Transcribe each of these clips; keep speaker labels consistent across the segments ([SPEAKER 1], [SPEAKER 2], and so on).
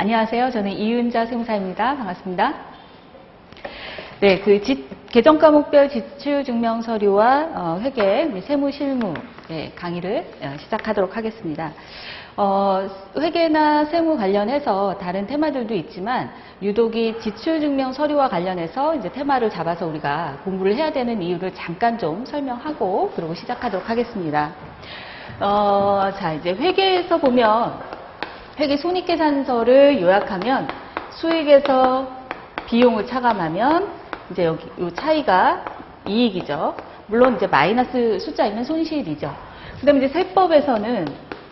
[SPEAKER 1] 안녕하세요. 저는 이윤자 세무사입니다. 반갑습니다. 네, 그 지- 계정 과목별 지출 증명 서류와 어, 회계 세무 실무 네, 강의를 어, 시작하도록 하겠습니다. 어, 회계나 세무 관련해서 다른 테마들도 있지만 유독이 지출 증명 서류와 관련해서 이제 테마를 잡아서 우리가 공부를 해야 되는 이유를 잠깐 좀 설명하고 그리고 시작하도록 하겠습니다. 어, 자, 이제 회계에서 보면 회계 손익계산서를 요약하면 수익에서 비용을 차감하면 이제 여기 이 차이가 이익이죠. 물론 이제 마이너스 숫자이면 손실이죠. 그다음에 이제 세법에서는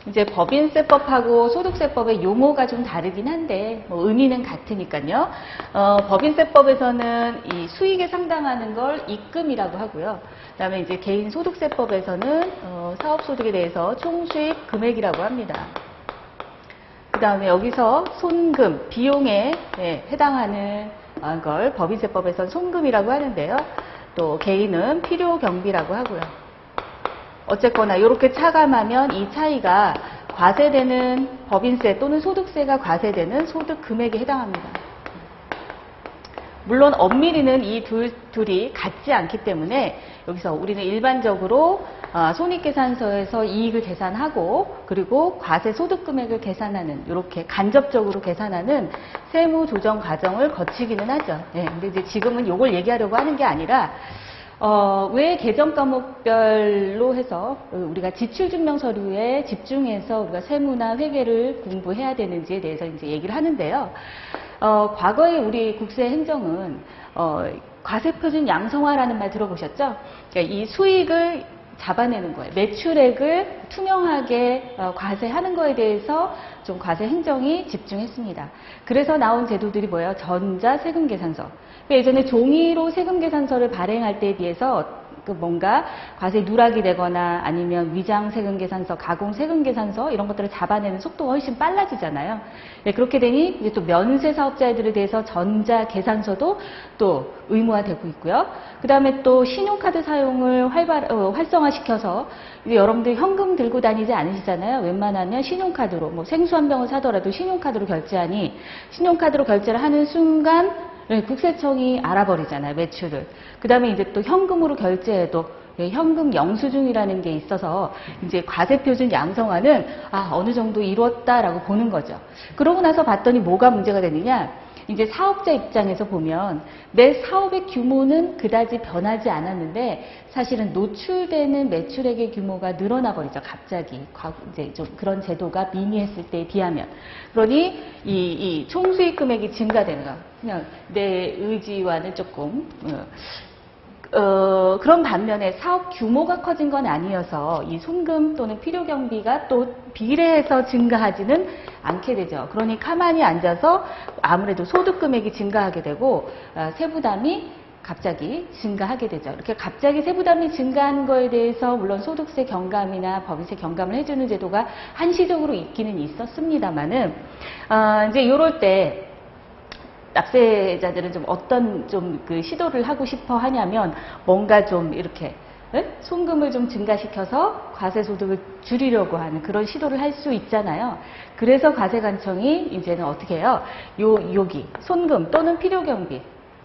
[SPEAKER 1] 이제 법인세법하고 소득세법의 용어가 좀 다르긴 한데 뭐 의미는 같으니까요. 어, 법인세법에서는 이 수익에 상당하는 걸 입금이라고 하고요. 그다음에 이제 개인 소득세법에서는 어, 사업소득에 대해서 총수익 금액이라고 합니다. 그 다음에 여기서 손금, 비용에 예, 해당하는 어, 걸 법인세법에서는 손금이라고 하는데요. 또 개인은 필요 경비라고 하고요. 어쨌거나 이렇게 차감하면 이 차이가 과세되는 법인세 또는 소득세가 과세되는 소득 금액에 해당합니다. 물론 엄밀히는 이 둘, 둘이 같지 않기 때문에 여기서 우리는 일반적으로 어, 손익계산서에서 이익을 계산하고 그리고 과세 소득 금액을 계산하는 이렇게 간접적으로 계산하는 세무 조정 과정을 거치기는 하죠. 예, 근데 이제 지금은 이걸 얘기하려고 하는 게 아니라 어, 왜 계정 과목별로 해서 우리가 지출 증명 서류에 집중해서 우리가 세무나 회계를 공부해야 되는지에 대해서 이제 얘기를 하는데요. 어, 과거에 우리 국세 행정은 어, 과세 표준 양성화라는 말 들어보셨죠? 그러니까 이 수익을 잡아내는 거예요. 매출액을 투명하게 어, 과세하는 거에 대해서 좀 과세 행정이 집중했습니다. 그래서 나온 제도들이 뭐예요? 전자 세금 계산서. 그 예전에 종이로 세금 계산서를 발행할 때에 비해서 그 뭔가 과세 누락이 되거나 아니면 위장 세금 계산서, 가공 세금 계산서 이런 것들을 잡아내는 속도가 훨씬 빨라지잖아요. 네, 그렇게 되니 이제 또 면세 사업자들에 대해서 전자 계산서도 또 의무화되고 있고요. 그 다음에 또 신용카드 사용을 활발, 어, 활성화시켜서 여러분들 현금 들고 다니지 않으시잖아요. 웬만하면 신용카드로 뭐 생수 한 병을 사더라도 신용카드로 결제하니 신용카드로 결제를 하는 순간 네, 국세청이 알아버리잖아요, 매출을. 그 다음에 이제 또 현금으로 결제해도 예, 현금 영수증이라는 게 있어서 이제 과세표준 양성화는 아, 어느 정도 이루었다라고 보는 거죠. 그러고 나서 봤더니 뭐가 문제가 되느냐? 이제 사업자 입장에서 보면 내 사업의 규모는 그다지 변하지 않았는데 사실은 노출되는 매출액의 규모가 늘어나 버리죠. 갑자기 과- 이제 좀 그런 제도가 미미했을 때에 비하면 그러니 이, 이 총수익 금액이 증가되는 거 그냥 내 의지와는 조금 어, 어, 그런 반면에 사업 규모가 커진 건 아니어서 이 손금 또는 필요 경비가 또 비례해서 증가하지는 않게 되죠. 그러니 가만히 앉아서 아무래도 소득 금액이 증가하게 되고 어, 세부담이 갑자기 증가하게 되죠. 이렇게 갑자기 세부담이 증가한 거에 대해서 물론 소득세 경감이나 법인세 경감을 해주는 제도가 한시적으로 있기는 있었습니다만은 어, 이제 이럴 때 납세자들은 좀 어떤 좀 그 시도를 하고 싶어 하냐면 뭔가 좀 이렇게 예? 송금을 좀 증가시켜서 과세 소득을 줄이려고 하는 그런 시도를 할 수 있잖아요. 그래서 과세관청이 이제는 어떻게 해요? 요 여기 손금 또는 필요 경비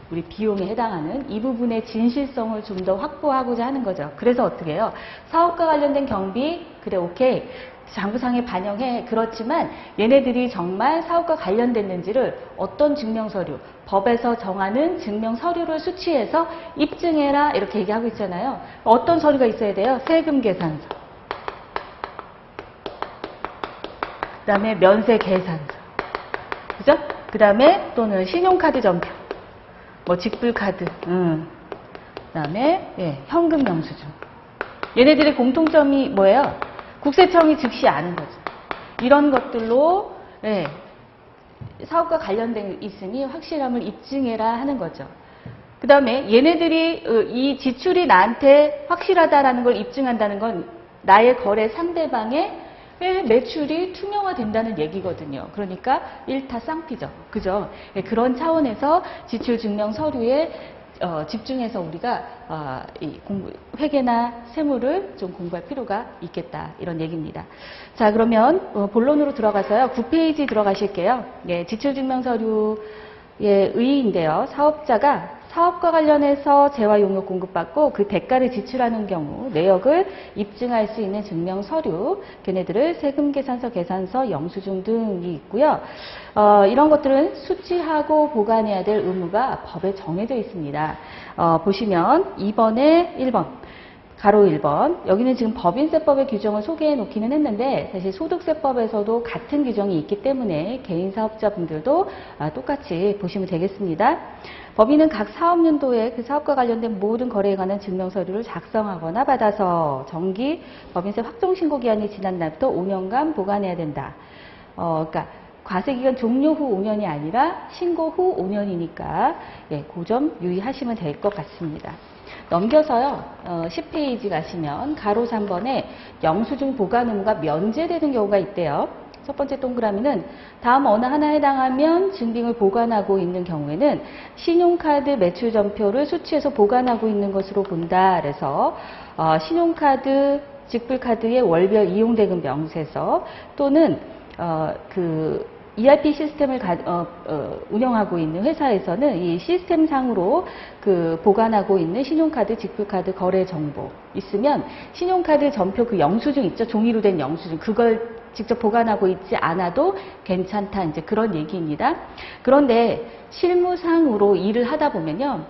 [SPEAKER 1] 우리 비용에 해당하는 이 부분의 진실성을 좀 더 확보하고자 하는 거죠. 그래서 어떻게 해요? 사업과 관련된 경비 그래 오케이 장부상에 반영해 그렇지만 얘네들이 정말 사업과 관련됐는지를 어떤 증명서류 법에서 정하는 증명서류를 수취해서 입증해라 이렇게 얘기하고 있잖아요. 어떤 서류가 있어야 돼요? 세금 계산서. 그 다음에 면세 계산서. 그죠? 그 다음에 또는 신용카드 전표. 뭐 직불카드. 음. 그 다음에 예, 현금 영수증. 얘네들의 공통점이 뭐예요? 국세청이 즉시 아는 거죠. 이런 것들로 예, 사업과 관련된 있으니 확실함을 입증해라 하는 거죠. 그 다음에 얘네들이 어, 이 지출이 나한테 확실하다라는 걸 입증한다는 건 나의 거래 상대방의 매출이 투명화된다는 얘기거든요. 그러니까 일타 쌍피죠. 그죠? 예, 그런 차원에서 지출 증명 서류에 어, 집중해서 우리가 어, 이 공부, 회계나 세무를 좀 공부할 필요가 있겠다 이런 얘기입니다. 자 그러면 어, 본론으로 들어가서요 9페이지 들어가실게요. 예, 지출증명서류의 의의인데요. 사업자가 사업과 관련해서 재화 용역 공급받고 그 대가를 지출하는 경우 내역을 입증할 수 있는 증명 서류, 걔네들을 세금 계산서, 계산서, 영수증 등이 있고요. 어, 이런 것들은 수취하고 보관해야 될 의무가 법에 정해져 있습니다. 어, 보시면 2번에 1번. 가로 1번. 여기는 지금 법인세법의 규정을 소개해 놓기는 했는데 사실 소득세법에서도 같은 규정이 있기 때문에 개인 사업자분들도 아, 똑같이 보시면 되겠습니다. 법인은 각 사업연도에 그 사업과 관련된 모든 거래에 관한 증명서류를 작성하거나 받아서 정기 법인세 확정신고 기한이 지난 날부터 5년간 보관해야 된다. 어, 그러니까 과세기간 종료 후 5년이 아니라 신고 후 5년이니까 예, 그점 유의하시면 될 것 같습니다. 넘겨서요, 어, 10페이지 가시면 가로 3번에 영수증 보관 의무가 면제되는 경우가 있대요. 첫 번째 동그라미는 다음 어느 하나에 해당하면 증빙을 보관하고 있는 경우에는 신용카드 매출 전표를 수취해서 보관하고 있는 것으로 본다. 그래서 어, 신용카드, 직불카드의 월별 이용대금 명세서 또는 어, 그 ERP 시스템을 가- 어, 어, 운영하고 있는 회사에서는 이 시스템 상으로 그 보관하고 있는 신용카드, 직불카드 거래 정보 있으면 신용카드 전표 그 영수증 있죠? 종이로 된 영수증 그걸 직접 보관하고 있지 않아도 괜찮다 이제 그런 얘기입니다. 그런데 실무상으로 일을 하다 보면요.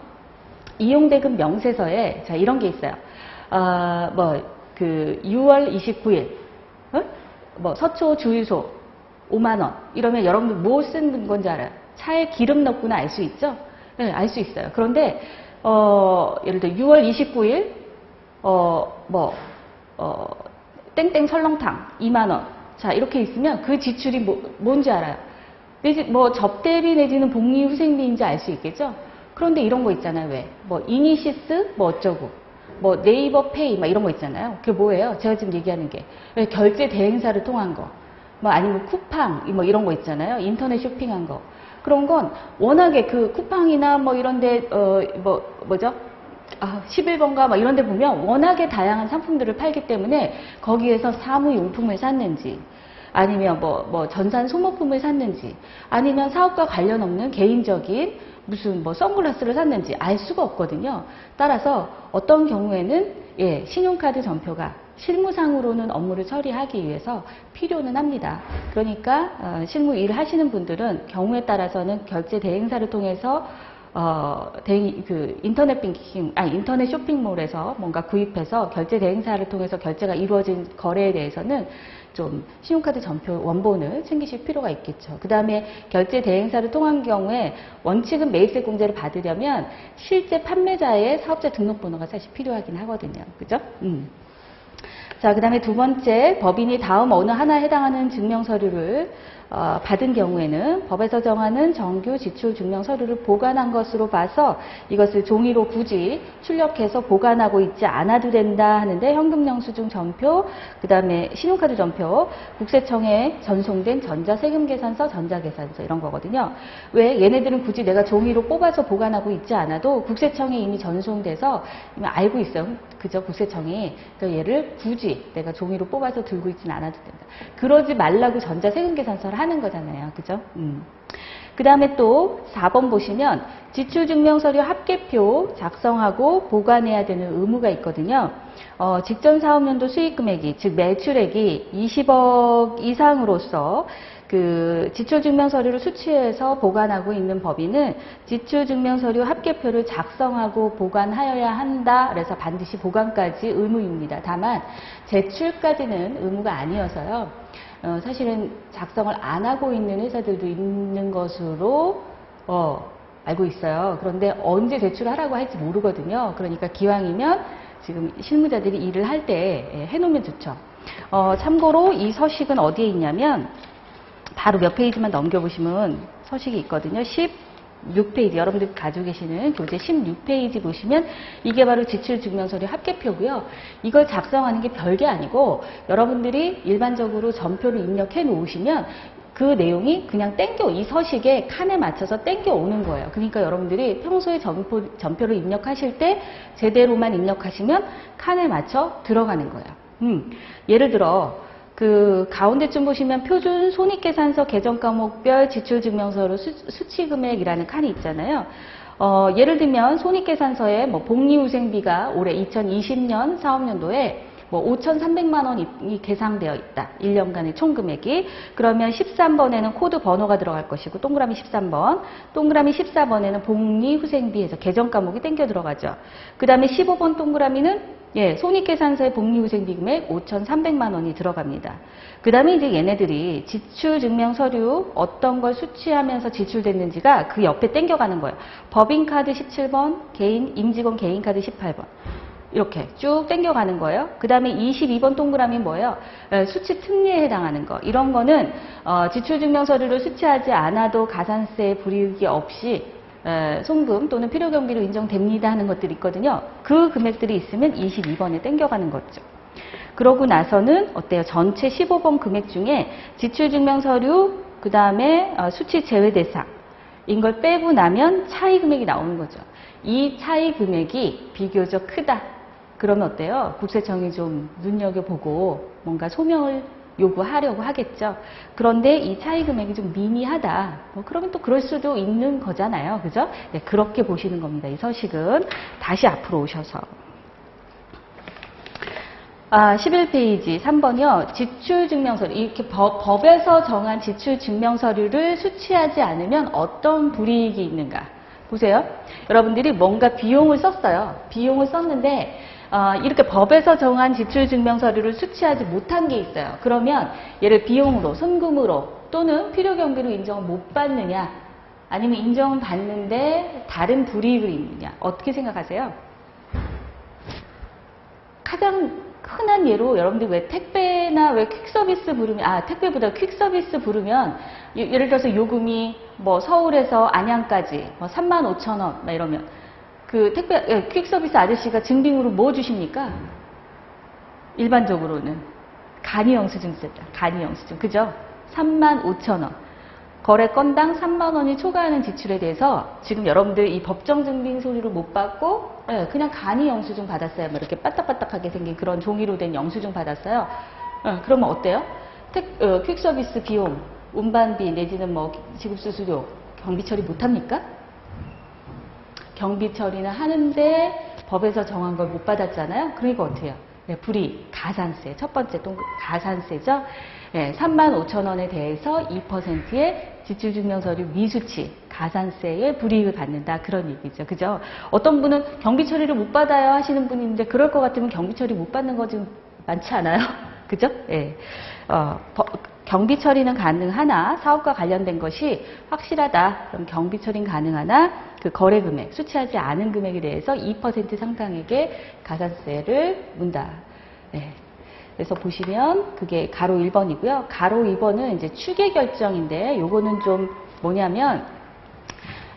[SPEAKER 1] 이용대금 명세서에 자 이런 게 있어요. 어, 뭐그 6월 29일 어? 뭐 서초 주유소 5만 원 이러면 여러분들 뭐 쓰는 건지 알아요? 차에 기름 넣구나 알 수 있죠? 네, 알 수 있어요. 그런데 어, 예를 들어 6월 29일 어 뭐 어, 땡땡 설렁탕 2만 원. 자 이렇게 있으면 그 지출이 뭐, 뭔지 알아요. 뭐 접대비 내지는 복리 후생비인지 알 수 있겠죠? 그런데 이런 거 있잖아요. 왜? 뭐 이니시스 뭐 어쩌고 뭐 네이버 페이 막 이런 거 있잖아요. 그게 뭐예요? 제가 지금 얘기하는 게왜 결제 대행사를 통한 거. 뭐 아니면 쿠팡 뭐 이런 거 있잖아요. 인터넷 쇼핑한 거. 그런 건 워낙에 그 쿠팡이나 뭐 이런데 어뭐 뭐죠? 아, 11번가 막 이런 데 보면 워낙에 다양한 상품들을 팔기 때문에 거기에서 사무용품을 샀는지 아니면 뭐, 뭐 전산 소모품을 샀는지 아니면 사업과 관련 없는 개인적인 무슨 뭐 선글라스를 샀는지 알 수가 없거든요. 따라서 어떤 경우에는 예, 신용카드 전표가 실무상으로는 업무를 처리하기 위해서 필요는 합니다. 그러니까 어, 실무 일을 하시는 분들은 경우에 따라서는 결제 대행사를 통해서 어, 대행, 그, 인터넷 뱅킹, 아니, 인터넷 쇼핑몰에서 뭔가 구입해서 결제 대행사를 통해서 결제가 이루어진 거래에 대해서는 좀 신용카드 전표 원본을 챙기실 필요가 있겠죠. 그 다음에 결제 대행사를 통한 경우에 원칙은 매입세 공제를 받으려면 실제 판매자의 사업자 등록번호가 사실 필요하긴 하거든요. 그죠? 음. 자, 그 다음에 두 번째, 법인이 다음 어느 하나에 해당하는 증명 서류를 어, 받은 경우에는 법에서 정하는 정규 지출 증명 서류를 보관한 것으로 봐서 이것을 종이로 굳이 출력해서 보관하고 있지 않아도 된다 하는데 현금 영수증 전표, 그 다음에 신용카드 전표, 국세청에 전송된 전자세금 계산서, 전자계산서 이런 거거든요. 왜 얘네들은 굳이 내가 종이로 뽑아서 보관하고 있지 않아도 국세청에 이미 전송돼서 알고 있어요. 그죠? 국세청이. 그러니까 얘를 굳이 내가 종이로 뽑아서 들고 있지는 않아도 된다. 그러지 말라고 전자세금 계산서를 하는 거잖아요. 그죠? 음. 그 다음에 또 4번 보시면 지출증명서류 합계표 작성하고 보관해야 되는 의무가 있거든요. 어, 직전 사업연도 수익금액이 즉 매출액이 20억 이상으로서 그 지출증명서류를 수취해서 보관하고 있는 법인은 지출증명서류 합계표를 작성하고 보관하여야 한다. 그래서 반드시 보관까지 의무입니다. 다만 제출까지는 의무가 아니어서요. 어, 사실은 작성을 안 하고 있는 회사들도 있는 것으로 어, 알고 있어요. 그런데 언제 제출하라고 할지 모르거든요. 그러니까 기왕이면 지금 실무자들이 일을 할때 예, 해놓으면 좋죠. 어, 참고로 이 서식은 어디에 있냐면 바로 몇 페이지만 넘겨보시면 서식이 있거든요. 16페이지, 여러분들 가지고 계시는 교재 16페이지 보시면 이게 바로 지출 증명서류 합계표고요. 이걸 작성하는 게 별게 아니고 여러분들이 일반적으로 전표를 입력해 놓으시면 그 내용이 그냥 땡겨 이 서식에 칸에 맞춰서 땡겨 오는 거예요. 그러니까 여러분들이 평소에 점표, 점표를 입력하실 때 제대로만 입력하시면 칸에 맞춰 들어가는 거예요. 음, 예를 들어 그 가운데쯤 보시면 표준 손익계산서 계정 과목별 지출증명서로 수, 수치금액이라는 칸이 있잖아요. 어, 예를 들면 손익계산서에 뭐 복리후생비가 올해 2020년 사업년도에 뭐 5,300만 원이 계상되어 있다. 1년간의 총 금액이. 그러면 13번에는 코드 번호가 들어갈 것이고 동그라미 13번, 동그라미 14번에는 복리 후생비에서 계정 과목이 땡겨 들어가죠. 그 다음에 15번 동그라미는 예, 손익계산서의 복리후생 비 금액 5,300만 원이 들어갑니다. 그 다음에 이제 얘네들이 지출증명 서류 어떤 걸 수취하면서 지출됐는지가 그 옆에 땡겨가는 거예요. 법인카드 17번, 개인, 임직원 개인카드 18번. 이렇게 쭉 땡겨가는 거예요. 그 다음에 22번 동그라미 뭐예요? 에, 수치 특례에 해당하는 거. 이런 거는 어, 지출증명 서류를 수취하지 않아도 가산세 불이익이 없이 에, 송금 또는 필요 경비로 인정됩니다 하는 것들이 있거든요. 그 금액들이 있으면 22번에 땡겨가는 거죠. 그러고 나서는 어때요? 전체 15번 금액 중에 지출증명 서류, 그 다음에 어, 수치 제외 대상, 인걸 빼고 나면 차이 금액이 나오는 거죠. 이 차이 금액이 비교적 크다. 그러면 어때요? 국세청이 좀 눈여겨보고 뭔가 소명을 요구하려고 하겠죠. 그런데 이 차이 금액이 좀 미미하다. 뭐 그러면 또 그럴 수도 있는 거잖아요. 그죠? 네, 그렇게 보시는 겁니다. 이 서식은. 다시 앞으로 오셔서. 아, 11페이지 3번이요. 지출증명서류. 이렇게 법, 에서 정한 지출증명서류를 수취하지 않으면 어떤 불이익이 있는가. 보세요. 여러분들이 뭔가 비용을 썼어요. 비용을 썼는데 어, 이렇게 법에서 정한 지출증명서류를 수취하지 못한 게 있어요. 그러면 얘를 비용으로, 손금으로 또는 필요경비로 인정을 못 받느냐 아니면 인정은 받는데 다른 불이익을 있느냐 어떻게 생각하세요? 가장 흔한 예로 여러분들 왜 택배나 왜 퀵서비스 부르면 아 택배보다 퀵서비스 부르면 예- 예를 들어서 요금이 뭐 서울에서 안양까지 뭐 3만 5천 원막 이러면 그 택배 예, 퀵 서비스 아저씨가 증빙으로 뭐 주십니까? 일반적으로는 간이 영수증 쓰다. 간이 영수증 그죠? 3만 5천 원. 거래 건당 3만 원이 초과하는 지출에 대해서 지금 여러분들 이 법정 증빙 서류를 못 받고 예, 그냥 간이 영수증 받았어요. 뭐 이렇게 빠딱빠딱하게 생긴 그런 종이로 된 영수증 받았어요. 예, 그러면 어때요? 택, 어, 퀵 서비스 비용, 운반비 내지는 뭐 지급 수수료 경비 처리 못 합니까? 경비 처리는 하는데 법에서 정한 걸 못 받았잖아요. 그러니까 해요? 네, 불이 가산세 첫 번째 동 가산세죠. 네, 3만 5천 원에 대해서 2%의 지출증명서류 미수치 가산세의 불이익을 받는다 그런 얘기죠. 그죠? 어떤 분은 경비 처리를 못 받아요 하시는 있는데 그럴 것 같으면 경비 처리 못 받는 거 지금 많지 않아요? 그죠? 예. 어, 버- 경비 처리는 가능하나 사업과 관련된 것이 확실하다. 그럼 경비 처리는 가능하나 그 거래 금액, 수취하지 않은 금액에 대해서 2% 상당액의 가산세를 문다. 네. 그래서 보시면 그게 가로 1번이고요. 가로 2번은 이제 추계 결정인데 요거는 좀 뭐냐면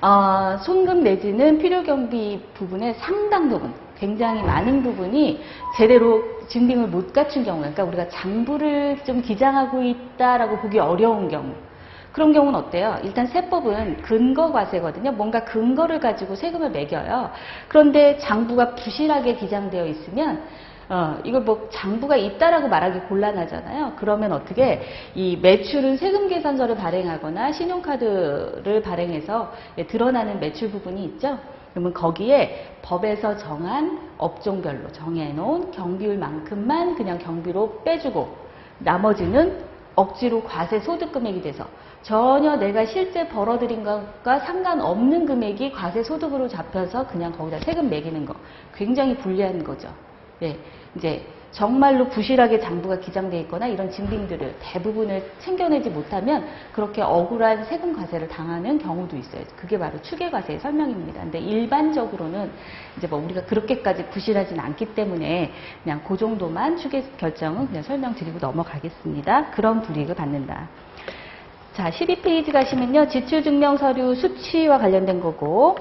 [SPEAKER 1] 어, 손금 내지는 필요 경비 부분의 상당 부분, 굉장히 많은 부분이 제대로 증빙을 못 갖춘 경우, 그러니까 우리가 장부를 좀 기장하고 있다라고 보기 어려운 경우. 그런 경우는 어때요? 일단 세법은 근거 과세거든요. 뭔가 근거를 가지고 세금을 매겨요. 그런데 장부가 부실하게 기장되어 있으면 어, 이걸 뭐 장부가 있다라고 말하기 곤란하잖아요. 그러면 어떻게 이 매출은 세금 계산서를 발행하거나 신용카드를 발행해서 예, 드러나는 매출 부분이 있죠. 그러면 거기에 법에서 정한 업종별로 정해놓은 경비율만큼만 그냥 경비로 빼주고 나머지는 억지로 과세 소득 금액이 돼서 전혀 내가 실제 벌어들인 것과 상관없는 금액이 과세 소득으로 잡혀서 그냥 거기다 세금 매기는 거 굉장히 불리한 거죠. 네, 이제 정말로 부실하게 장부가 기장돼 있거나 이런 증빙들을 대부분을 챙겨내지 못하면 그렇게 억울한 세금 과세를 당하는 경우도 있어요. 그게 바로 추계 과세의 설명입니다. 근데 일반적으로는 이제 뭐 우리가 그렇게까지 부실하진 않기 때문에 그냥 그 정도만 추계 결정은 그냥 설명드리고 넘어가겠습니다. 그런 불이익을 받는다. 자, 12페이지 가시면요. 지출증명 서류 수치와 관련된 거고,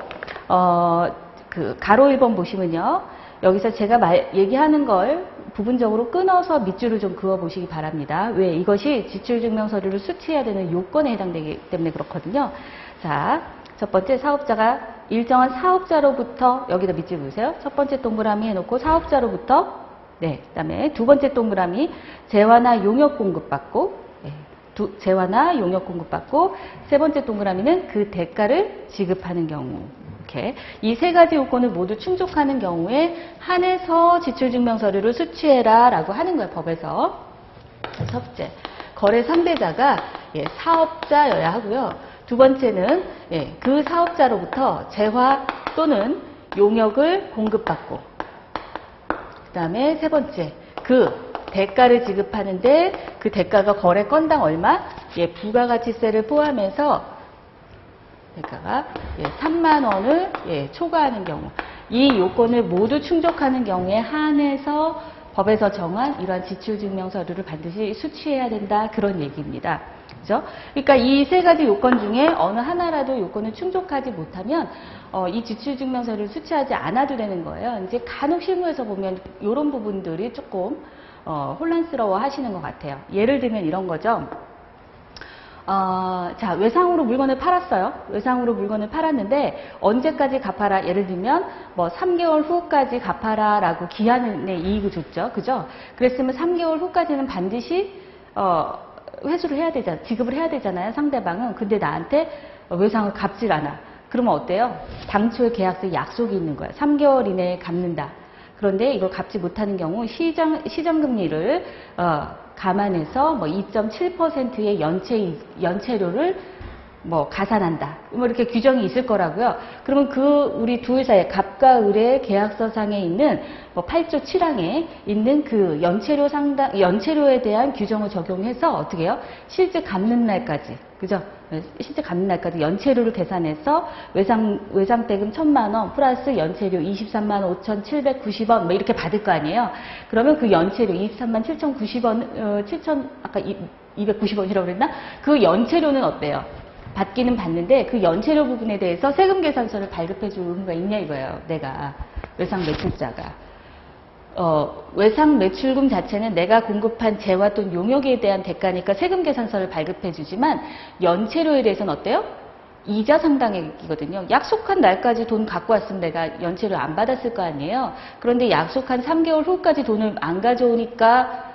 [SPEAKER 1] 어, 그, 가로 1번 보시면요. 여기서 제가 말, 얘기하는 걸 부분적으로 끊어서 밑줄을 좀 그어 보시기 바랍니다. 왜? 이것이 지출증명서류를 수취해야 되는 요건에 해당되기 때문에 그렇거든요. 자, 첫 번째 사업자가 일정한 사업자로부터 여기다 밑줄 그으세요. 첫 번째 동그라미 해놓고 사업자로부터 네, 그다음에 두 번째 동그라미 재화나 용역 공급받고 네, 두, 재화나 용역 공급받고 세 번째 동그라미는 그 대가를 지급하는 경우 이렇게 이 세 가지 요건을 모두 충족하는 경우에 한해서 지출증명서류를 수취해라 라고 하는 거예요 법에서. 첫째 거래 상대자가 예, 사업자여야 하고요. 두 번째는 예, 그 사업자로부터 재화 또는 용역을 공급받고. 그 다음에 세 번째, 그 대가를 지급하는데 그 대가가 거래 건당 얼마? 예, 부가가치세를 포함해서 대가가 예, 3만 원을 예, 초과하는 경우 이 요건을 모두 충족하는 경우에 한해서 법에서 정한 이러한 지출증명서류를 반드시 수취해야 된다 그런 얘기입니다. 그죠? 그러니까 이 세 가지 요건 중에 어느 하나라도 요건을 충족하지 못하면 어, 이 지출증명서를 수취하지 않아도 되는 거예요. 이제 간혹 실무에서 보면 이런 부분들이 조금 어, 혼란스러워 하시는 것 같아요. 예를 들면 이런 거죠. 어, 자, 외상으로 물건을 팔았어요. 외상으로 물건을 팔았는데 언제까지 갚아라? 예를 들면 뭐 3개월 후까지 갚아라 라고 기한의 이익을 줬죠. 그죠? 그랬으면 3개월 후까지는 반드시 어, 회수를 해야 되잖아. 지급을 해야 되잖아요. 상대방은. 근데 나한테 외상을 갚질 않아. 그러면 어때요? 당초에 계약서에 약속이 있는 거야. 3개월 이내에 갚는다. 그런데 이걸 갚지 못하는 경우 시정, 시정금리를 어, 감안해서 뭐 2.7%의 연체, 연체료를 뭐 가산한다. 뭐 이렇게 규정이 있을 거라고요. 그러면 그 우리 둘 사이에 갑과 을의 계약서상에 있는 뭐 8조 7항에 있는 그 연체료 상당 연체료에 대한 규정을 적용해서 어떻게 해요? 실제 갚는 날까지. 그죠? 실제 갚는 날까지 연체료를 계산해서 외상 외상대금 1천만 원 플러스 연체료 23만 5,790원 뭐 이렇게 받을 거 아니에요. 그러면 그 연체료 23만 7,090원 어, 7천 아까 290원이라고 그랬나? 그 연체료는 어때요? 받기는 받는데 그 연체료 부분에 대해서 세금 계산서를 발급해 줄 의무가 있냐 이거예요. 내가 외상 매출자가. 어, 외상 매출금 자체는 내가 공급한 재화 또는 용역에 대한 대가니까 세금 계산서를 발급해 주지만 연체료에 대해서는 어때요? 이자 상당액이거든요. 약속한 날까지 돈 갖고 왔으면 내가 연체료 안 받았을 거 아니에요. 그런데 약속한 3개월 후까지 돈을 안 가져오니까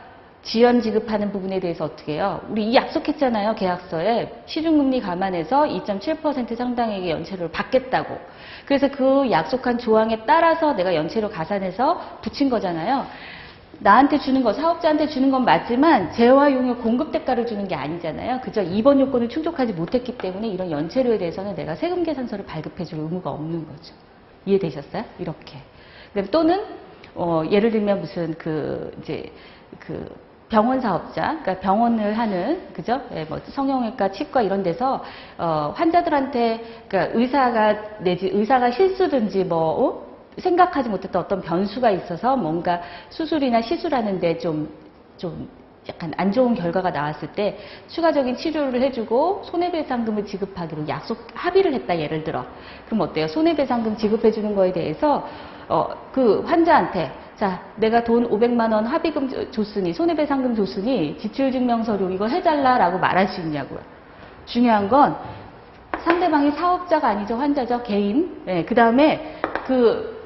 [SPEAKER 1] 지연 지급하는 부분에 대해서 어떻게 해요? 우리 이 약속했잖아요. 계약서에 시중금리 감안해서 2.7% 상당액의 연체료를 받겠다고. 그래서 그 약속한 조항에 따라서 내가 연체료 가산해서 붙인 거잖아요. 나한테 주는 거, 사업자한테 주는 건 맞지만 재화 용역 공급 대가를 주는 게 아니잖아요. 그죠? 이번 요건을 충족하지 못했기 때문에 이런 연체료에 대해서는 내가 세금 계산서를 발급해 줄 의무가 없는 거죠. 이해되셨어요? 이렇게. 또는 어, 예를 들면 무슨 그 이제 그 병원 사업자, 그러니까 병원을 하는 그죠? 예, 뭐 성형외과, 치과 이런 데서 어, 환자들한테 그러니까 의사가 내지 의사가 실수든지 뭐 어? 생각하지 못했던 어떤 변수가 있어서 뭔가 수술이나 시술하는데 좀 좀 약간 안 좋은 결과가 나왔을 때 추가적인 치료를 해주고 손해배상금을 지급하기로 약속 합의를 했다 예를 들어 그럼 어때요? 손해배상금 지급해주는 거에 대해서 어, 그 환자한테 자, 내가 돈 500만 원 합의금 줬으니 손해배상금 줬으니 지출 증명서류 이거 해달라라고 말할 수 있냐고요. 중요한 건 상대방이 사업자가 아니죠 환자죠 개인. 네, 그 다음에 그,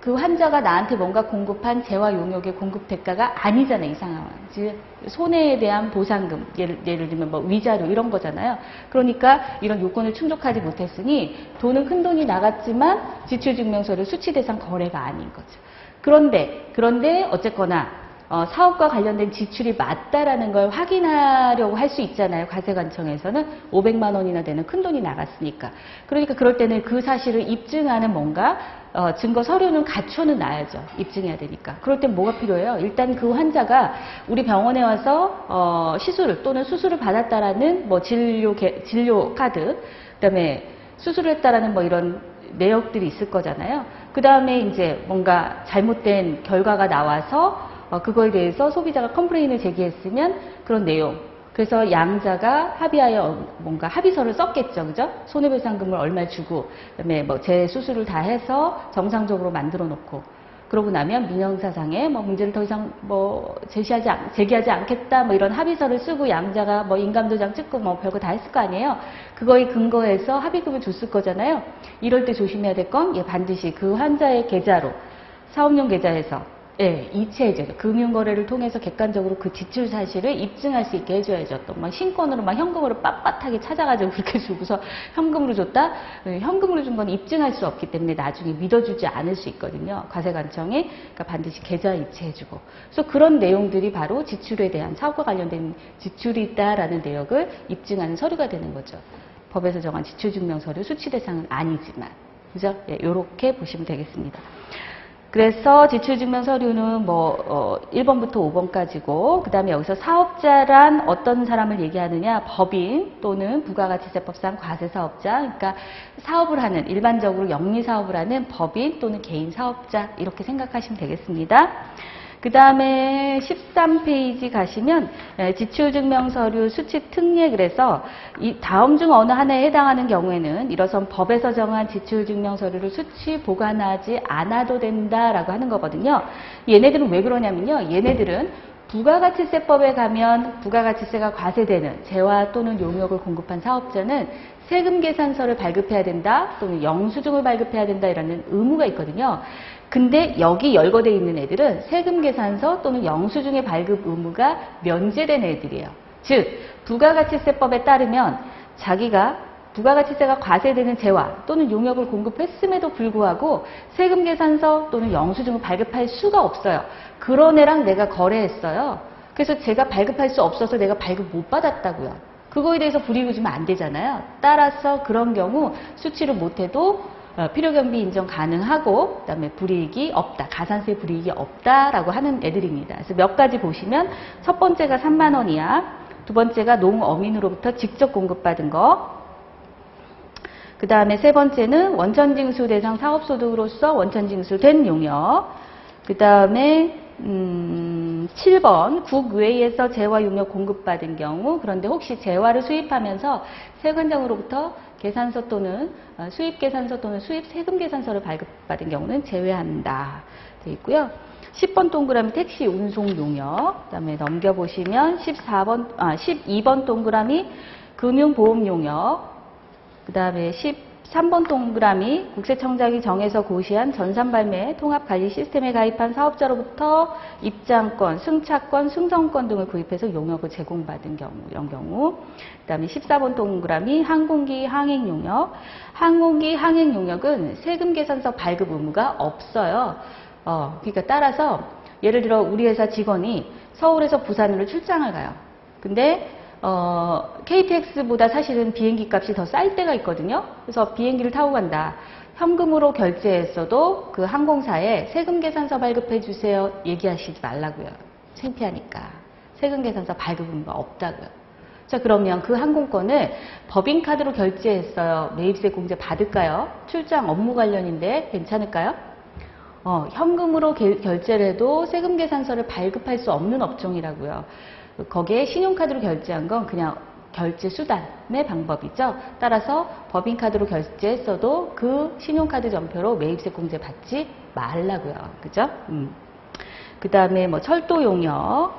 [SPEAKER 1] 그 환자가 나한테 뭔가 공급한 재화 용역의 공급 대가가 아니잖아요 이 상황은. 즉 손해에 대한 보상금 예를, 예를 들면 뭐 위자료 이런 거잖아요. 그러니까 이런 요건을 충족하지 못했으니 돈은 큰 돈이 나갔지만 지출 증명서를 수치 대상 거래가 아닌 거죠. 그런데 그런데 어쨌거나 어, 사업과 관련된 지출이 맞다라는 걸 확인하려고 할 수 있잖아요. 과세관청에서는 500만 원이나 되는 큰 돈이 나갔으니까. 그러니까 그럴 때는 그 사실을 입증하는 뭔가 어, 증거 서류는 갖춰는 놔야죠. 입증해야 되니까. 그럴 땐 뭐가 필요해요? 일단 그 환자가 우리 병원에 와서 어, 시술을 또는 수술을 받았다라는 뭐 진료 개, 진료 카드, 그다음에 수술을 했다라는 뭐 이런 내역들이 있을 거잖아요. 그 다음에 이제 뭔가 잘못된 결과가 나와서 어, 그거에 대해서 소비자가 컴플레인을 제기했으면 그런 내용. 그래서 양자가 합의하여 뭔가 합의서를 썼겠죠. 그죠? 손해배상금을 얼마 주고, 그 다음에 뭐 재수술을 다 해서 정상적으로 만들어 놓고. 그러고 나면 민형사상에 뭐 문제를 더 이상 뭐 제시하지 않, 제기하지 않겠다 뭐 이런 합의서를 쓰고 양자가 뭐 인감도장 찍고 뭐 별거 다 했을 거 아니에요. 그거에 근거해서 합의금을 줬을 거잖아요. 이럴 때 조심해야 될건 예, 반드시 그 환자의 계좌로 사업용 계좌에서 예, 이체해줘요. 금융거래를 통해서 객관적으로 그 지출 사실을 입증할 수 있게 해줘야죠. 또 막 신권으로 막 현금으로 빳빳하게 찾아가지고 그렇게 주고서 현금으로 줬다? 예, 현금으로 준 건 입증할 수 없기 때문에 나중에 믿어주지 않을 수 있거든요. 과세관청이 그러니까 반드시 계좌 이체해주고. 그래서 그런 내용들이 바로 지출에 대한 사업과 관련된 지출이 있다라는 내역을 입증하는 서류가 되는 거죠. 법에서 정한 지출증명서류 수치 대상은 아니지만. 그죠? 예, 요렇게 보시면 되겠습니다. 그래서 지출증명 서류는 뭐 어, 1번부터 5번까지고 그 다음에 여기서 사업자란 어떤 사람을 얘기하느냐 법인 또는 부가가치세법상 과세사업자 그러니까 사업을 하는 일반적으로 영리사업을 하는 법인 또는 개인 사업자 이렇게 생각하시면 되겠습니다. 그 다음에 13페이지 가시면 에, 지출증명서류 수치 특례 그래서 이 다음 중 어느 하나에 해당하는 경우에는 일어선 법에서 정한 지출증명서류를 수치 보관하지 않아도 된다라고 하는 거거든요. 얘네들은 왜 그러냐면요. 얘네들은 부가가치세법에 가면 부가가치세가 과세되는 재화 또는 용역을 공급한 사업자는 세금 계산서를 발급해야 된다 또는 영수증을 발급해야 된다 이라는 의무가 있거든요. 근데 여기 열거돼 있는 애들은 세금 계산서 또는 영수증의 발급 의무가 면제된 애들이에요. 즉 부가가치세법에 따르면 자기가 부가가치세가 과세되는 재화 또는 용역을 공급했음에도 불구하고 세금 계산서 또는 영수증을 발급할 수가 없어요. 그런 애랑 내가 거래했어요. 그래서 제가 발급할 수 없어서 내가 발급 못 받았다고요. 그거에 대해서 불이익을 주면 안 되잖아요. 따라서 그런 경우 수치를 못해도 어, 필요경비 인정 가능하고 그다음에 불이익이 없다. 가산세 불이익이 없다라고 하는 애들입니다. 그래서 몇 가지 보시면 첫 번째가 3만 원이야. 두 번째가 농 어민으로부터 직접 공급받은 거. 그 다음에 세 번째는 원천징수 대상 사업소득으로서 원천징수된 용역. 그 다음에 음, 7번 국외에서 재화 용역 공급받은 경우 그런데 혹시 재화를 수입하면서 세관장으로부터 계산서 또는 어, 수입 계산서 또는 수입 세금 계산서를 발급받은 경우는 제외한다 되어 있고요. 10번 동그라미 택시 운송 용역 그다음에 넘겨 보시면 14번 아 12번 동그라미 금융 보험 용역 그다음에 13번 동그라미 국세청장이 정해서 고시한 전산발매 통합관리 시스템에 가입한 사업자로부터 입장권, 승차권, 승선권 등을 구입해서 용역을 제공받은 경우 이런 경우 그 다음에 14번 동그라미 항공기 항행 용역 항공기 항행 용역은 세금 계산서 발급 의무가 없어요. 어, 그러니까 따라서 예를 들어 우리 회사 직원이 서울에서 부산으로 출장을 가요. 근데 어, KTX보다 사실은 비행기 값이 더 쌀 때가 있거든요. 그래서 비행기를 타고 간다. 현금으로 결제했어도 그 항공사에 세금 계산서 발급해 주세요. 얘기하시지 말라고요. 창피하니까. 세금 계산서 발급 의무가 없다고요. 자, 그러면 그 항공권을 법인카드로 결제했어요. 매입세 공제 받을까요? 출장 업무 관련인데 괜찮을까요? 어, 현금으로 게- 결제를 해도 세금 계산서를 발급할 수 없는 업종이라고요. 거기에 신용카드로 결제한 건 그냥 결제 수단의 방법이죠. 따라서 법인카드로 결제했어도 그 신용카드 전표로 매입세 공제 받지 말라고요. 그죠? 음. 그 다음에 뭐 철도 용역,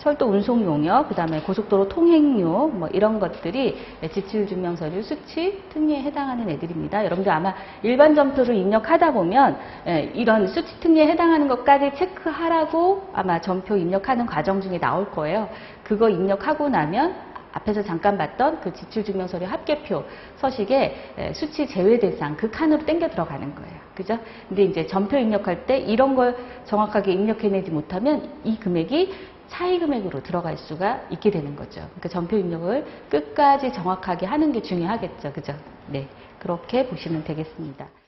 [SPEAKER 1] 철도 운송 용역, 그 다음에 고속도로 통행료, 뭐 이런 것들이 지출 증명서류 수치 특례에 해당하는 애들입니다. 여러분들 아마 일반 점표를 입력하다 보면 예, 이런 수치 특례에 해당하는 것까지 체크하라고 아마 점표 입력하는 과정 중에 나올 거예요. 그거 입력하고 나면 앞에서 잠깐 봤던 그 지출증명서류 합계표 서식에 에, 수치 제외 대상 그 칸으로 땡겨 들어가는 거예요. 그죠? 근데 이제 전표 입력할 때 이런 걸 정확하게 입력해내지 못하면 이 금액이 차이 금액으로 들어갈 수가 있게 되는 거죠. 그러니까 전표 입력을 끝까지 정확하게 하는 게 중요하겠죠. 그죠? 네. 그렇게 보시면 되겠습니다.